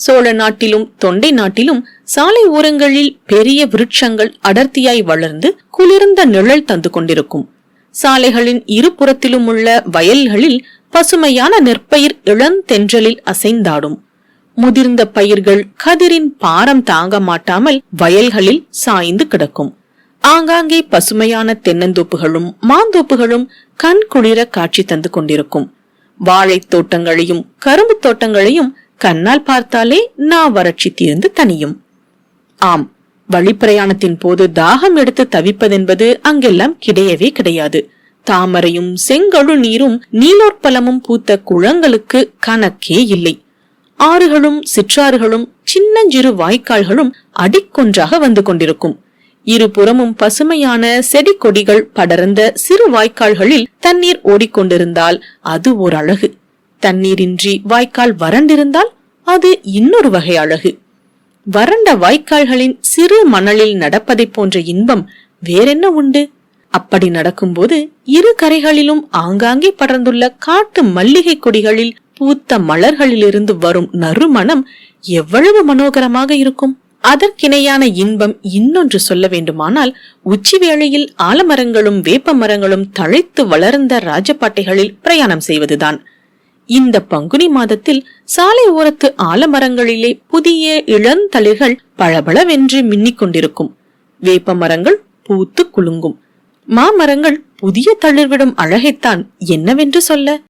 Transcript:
சோழ நாட்டிலும் தொண்டை நாட்டிலும் சாலை ஓரங்களில் பெரிய விருட்சங்கள் அடர்த்தியாய் வளர்ந்து குளிர்ந்த நிழல் தந்து கொண்டிருக்கும். சாலைகளின் இருபுறத்திலும் உள்ள வயல்களில் பசுமையான நெற்பயிர் இளந்தென்றலில் அசைந்தாடும். முதிர்ந்த பயிர்கள் கதிரின் பாரம் தாங்க மாட்டாமல் வயல்களில் சாய்ந்து கிடக்கும். ஆங்காங்கே பசுமையான தென்னந்தோப்புகளும் மாந்தோப்புகளும் கண் குளிர காட்சி தந்து கொண்டிருக்கும். வாழைத் தோட்டங்களையும் கரும்பு தோட்டங்களையும் கண்ணால் பார்த்தாலே நா வறட்சி தீர்ந்து தனியும். ஆம் வழிப்பிரயாணத்தின் போது தாகம் எடுத்து தவிப்பதென்பது அங்கெல்லாம் கிடையவே கிடையாது. தாமரையும் செங்கழு நீரும் நீலோற்பலமும் பூத்த குளங்களுக்கு கணக்கே இல்லை. ஆறுகளும் சிற்றாறுகளும் சின்னஞ்சிறு வாய்க்கால்களும் அடிக்கொன்றாக வந்து கொண்டிருக்கும். இருபுறமும் பசுமையான செடி கொடிகள் படர்ந்த சிறு வாய்க்கால்களில் தண்ணீர் ஓடிக்கொண்டிருந்தால் அது ஓர் அழகு தண்ணீரின்றி வாய்க்கால் வறண்டிருந்தால் அது இன்னொரு வகை அழகு. வறண்ட வாய்க்கால்களின் சிறு மணலில் நடப்பதைப் போன்ற இன்பம் வேறென்ன உண்டு? அப்படி நடக்கும்போது இரு கரைகளிலும் ஆங்காங்கே படர்ந்துள்ள காட்டு மல்லிகை கொடிகளில் பூத்த மலர்களிலிருந்து வரும் நறுமணம் எவ்வளவு மனோகரமாக இருக்கும்? அதற்கிணையான இன்பம் இன்னொன்று சொல்ல வேண்டுமானால் உச்சி வேளையில் ஆலமரங்களும் வேப்ப மரங்களும் தழைத்து வளர்ந்த ராஜபாட்டைகளில் பிரயாணம் செய்வதுதான். இந்த பங்குனி மாதத்தில் சாலை ஓரத்து ஆலமரங்களிலே புதிய இளந்தளிர்கள் பளபளவென்று மின்னிக் கொண்டிருக்கும். வேப்ப மரங்கள் பூத்து குலுங்கும். மாமரங்கள் புதிய தளிர்விடும் அழகைத்தான் என்னவென்று சொல்ல?